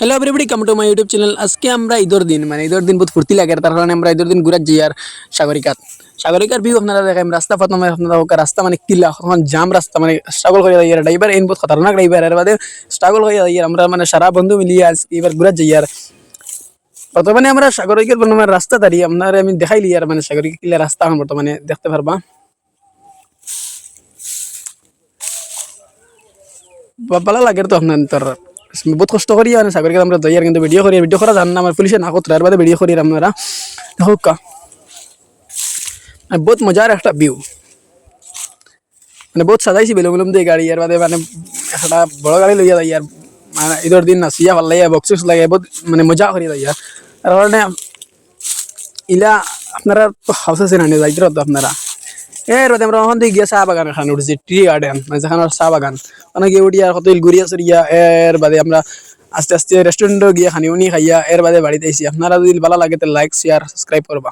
Hello everybody come to my YouTube channel আজকে আমরা ঈদের দিন মানে ঈদের দিন বহুত ফুর্তি লাগে, তার কারণে আমরা ঈদের দিন ঘুরার যাই আর সাগরিকাত। সাগরিকার ভিউ আপনারা দেখাম রাস্তা প্রথমে আপনারা হোক রাস্তা মানে কিলা তখন জাম রাস্তা মানে স্ট্রাগল করে যাই ড্রাইভার এন বহুত খতরনাক ড্রাইভার এর বাদে স্ট্রাগল হয়ে যাই আমরা মানে সারা বন্ধু মিলিয়ে আজ এবার ঘুরার যাই আর। বর্তমানে আমরা সাগরিকের বর্তমানে রাস্তা দাঁড়িয়ে আপনার আমি দেখাইলি আর মানে সাগরিক কিলা রাস্তা এখন বর্তমানে, দেখতে পারবা। ভালো লাগে তো আপনার তোর বহুত কষ্ট করি মানে সাগরকে আমরা যাই আর কিন্তু ভিডিও করি ভিডিও করা জান না আমার পুলিশে না করতে বাদে ভিডিও করি আর আপনারা হোক কা মানে বহুত মজার একটা ভিউ মানে বহুত সাজাইছি বেলুম বেলুম দিয়ে গাড়ি এর বাদে মানে একটা বড় গাড়ি লইয়া যাই আর মানে ঈদের দিন নাচিয়া ভালো লাগে বক্সিস লাগে, বহুত মানে মজা করি যাই আর কারণে ইলা, আপনারা তো হাউস আছে না যাইতে আপনারা? এর বাদে আমরা ওখান থেকে গিয়ে চাহ বাগান এখানে উঠেছি, টি গার্ডেন মানে যেখানে চা বাগান। ওখানে গিয়ে উঠি আর কত ঘুরিয়া চুরিয়া এর বাদে আমরা আস্তে আস্তে রেস্টুরেন্টও গিয়ে খানি উনি খাইয়া এর বাদে বাড়িতে আইসি আপনারা যদি ভালো লাগে তাহলে লাইক শেয়ার সাবস্ক্রাইব করবা